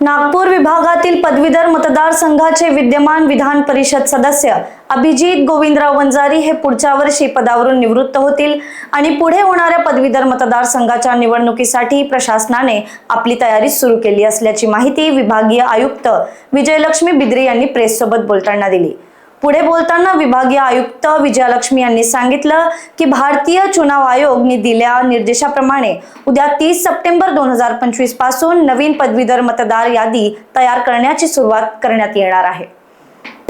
नागपूर विभागातील पदवीधर मतदारसंघाचे विद्यमान विधान परिषद सदस्य अभिजित गोविंदराव वंजारी हे पुढच्या वर्षी पदावरून निवृत्त होतील आणि पुढे होणाऱ्या पदवीधर मतदारसंघाच्या निवडणुकीसाठी प्रशासनाने आपली तयारी सुरू केली असल्याची माहिती विभागीय आयुक्त विजयलक्ष्मी बिद्री यांनी प्रेससोबत बोलताना दिली. पुढे बोलताना विभागीय आयुक्त विजयलक्ष्मी यांनी सांगितलं की भारतीय चुनाव आयोगने दिल्या निर्देशाप्रमाणे उद्या तीस सप्टेंबर दोन हजार पंचवीसपासून नवीन पदवीधर मतदार यादी तयार करण्याची सुरुवात करण्यात येणार आहे.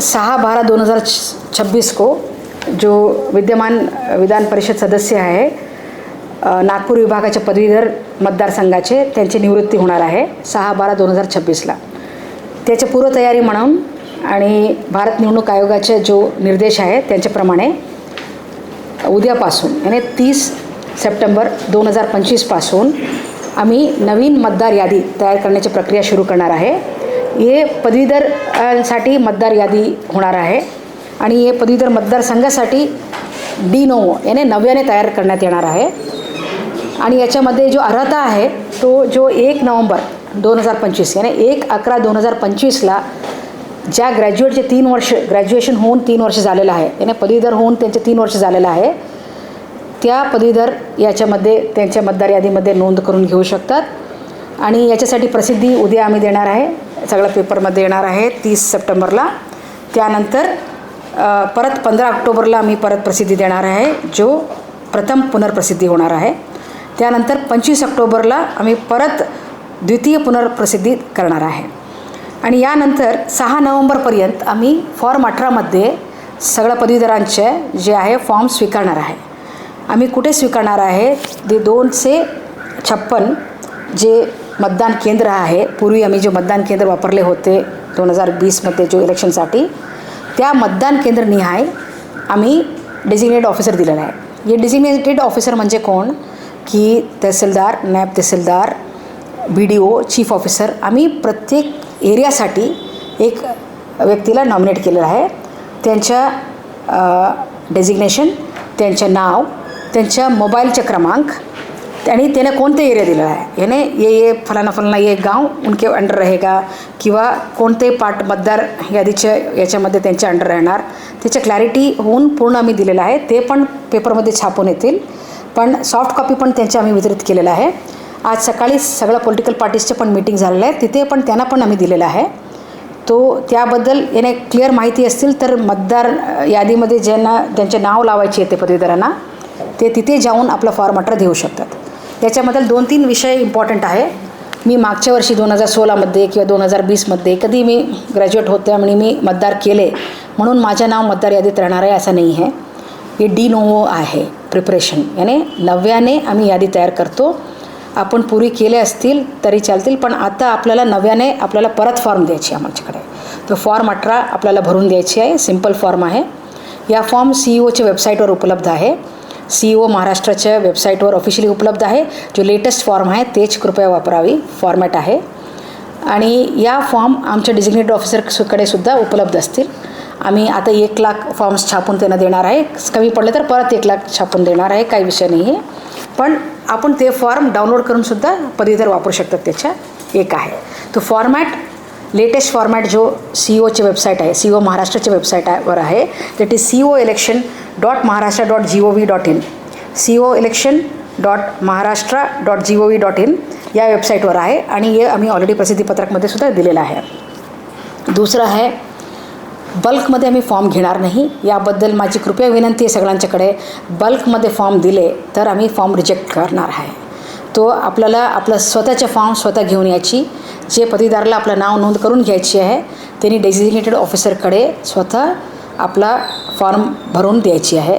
सहा बारह दो हज़ार छब्बीस को जो विद्यमान विधान परिषद सदस्य आहे नागपूर विभागाच्या पदवीधर मतदारसंघाचे त्यांची निवृत्ती होणार आहे सहा बारा दोन हजार छब्बीसला त्याच्या पूर्वतयारी म्हणून आणि भारत निवडणूक आयोगाचे जो निर्देश आहे त्यांच्याप्रमाणे उद्यापासून याने तीस सप्टेंबर दोन हजार पंचवीसपासून आम्ही नवीन मतदार यादी तयार करण्याची प्रक्रिया सुरू करणार आहे. हे पदवीधरसाठी मतदार यादी होणार आहे आणि हे पदवीधर मतदारसंघासाठी डी नोवो याने नव्याने तयार करण्यात येणार आहे. आणि याच्यामध्ये जो अर्हता आहे तो जो एक नोव्हेंबर दोन हजार पंचवीस याने एक अकरा दोन हजार पंचवीसला ज्या ग्रॅज्युएटचे तीन वर्ष ग्रॅज्युएशन होऊन तीन वर्ष झालेलं आहे याने पदवीधर होऊन त्यांचे तीन वर्ष झालेलं आहे त्या पदवीधर याच्यामध्ये त्यांच्या मतदार यादीमध्ये नोंद करून घेऊ शकतात. आणि याच्यासाठी प्रसिद्धी उद्या आम्ही देणार आहे सगळं पेपरमध्ये येणार आहे तीस सप्टेंबरला. त्यानंतर परत पंधरा ऑक्टोबरला आम्ही परत प्रसिद्धी देणार आहे जो प्रथम पुनर्प्रसिद्धी होणार आहे. त्यानंतर पंचवीस ऑक्टोबरला आम्ही परत द्वितीय पुनर्प्रसिद्धी करणार आहे. आणि यानंतर सहा नोव्हेंबरपर्यंत आम्ही फॉर्म अठरामध्ये सगळ्या पदवीधरांचे जे आहे फॉर्म स्वीकारणार आहे. आम्ही कुठे स्वीकारणार आहे? ते दोनशे छप्पन जे मतदान केंद्र आहे पूर्वी आम्ही जे मतदान केंद्र वापरले होते दोन हजार वीसमध्ये जो इलेक्शनसाठी त्या मतदान केंद्रनिहाय आम्ही डेजिग्नेटेड ऑफिसर दिलेला आहे. हे डेजिग्नेटेड ऑफिसर म्हणजे कोण? की तहसीलदार नॅब तहसीलदार B D O chief officer आम्ही प्रत्येक एरियासाठी एक व्यक्तीला नॉमिनेट केलेलं आहे. त्यांच्या डेझिग्नेशन त्यांचं नाव त्यांच्या मोबाईलचे क्रमांक आणि त्याने कोणते एरिया दिलेला आहे? याने ये ये फलाना फलाना ये गाव उनके अंडर रहेगा किंवा कोणते पार्ट मतदार यादीच्या याच्यामध्ये त्यांच्या अंडर राहणार? त्याच्या क्लॅरिटी होऊन पूर्ण आम्ही दिलेलं आहे. ते पण पेपरमध्ये छापून येतील. पण सॉफ्ट कॉपी पण त्यांच्या आम्ही वितरित केलेलं आहे. आज सकाळी सगळ्या पॉलिटिकल पार्टीजचे पण मीटिंग झालेलं आहे तिथे पण त्यांना पण आम्ही दिलेलं आहे. तो त्याबद्दल याने क्लिअर माहिती असतील तर मतदार यादीमध्ये ज्यांना त्यांचे नाव लावायचे येते पदवीधरांना ते तिथे जाऊन आपला फॉर्म अठरा देऊ शकतात. त्याच्याबद्दल दोन तीन विषय इम्पॉर्टंट आहे. मी मागच्या वर्षी दोन हजार सोळामध्ये किंवा दोन हजार वीसमध्ये कधी मी ग्रॅज्युएट होते आणि मी मतदार केले म्हणून माझं नाव मतदार यादीत राहणार आहे असं नाही आहे. हे डी नोवो आहे प्रिपरेशन याने नव्याने आम्ही यादी तयार करतो. आपण पुरी केले असतील तरी चालतील पण आता आपल्याला नव्याने आपल्याला परत फॉर्म द्यायची आहे आमच्याकडे. तो फॉर्म अठरा आपल्याला भरून द्यायची आहे सिंपल फॉर्म आहे. या फॉर्म सी ई ओच्या वेबसाईटवर उपलब्ध आहे. सी ई ओ महाराष्ट्राच्या वेबसाईटवर ऑफिशियली उपलब्ध आहे. जो लेटेस्ट फॉर्म आहे तेच कृपया वापरावी. फॉर्मॅट आहे. आणि या फॉर्म आमच्या डिझिग्नेटेड ऑफिसरकडे सुद्धा उपलब्ध असतील. आम्ही आता एक लाख फॉर्म्स छापून त्यांना देणार आहे. कमी पडले तर परत एक लाख छापून देणार आहे. काही विषय नाही आहे पण आपण ते फॉर्म डाउनलोड करूनसुद्धा पदवीधर वापरू शकतात त्याच्या एक आहे. तो फॉर्मॅट लेटेस्ट फॉर्मॅट जो सी ओचे वेबसाईट आहे सी ओ महाराष्ट्राच्या वेबसाईटवर आहे that is C O election dot Maharashtra dot G O V dot in C O election dot Maharashtra dot G O V dot in या वेबसाईटवर आहे आणि हे आम्ही ऑलरेडी प्रसिद्धीपत्रकमध्ये सुद्धा दिलेलं आहे. दुसरं आहे बल्कमध्ये आम्ही फॉर्म घेणार नाही. याबद्दल माझी कृपया विनंती आहे सगळ्यांच्याकडे. बल्कमध्ये फॉर्म दिले तर आम्ही फॉर्म रिजेक्ट करणार आहे. तो आपल्याला आपलं स्वतःचे फॉर्म स्वतः घेऊन यायची. जे पदवीदाराला आपलं नाव नोंद करून घ्यायची आहे त्यांनी डेझिग्नेटेड ऑफिसरकडे स्वतः आपला फॉर्म भरून द्यायची आहे.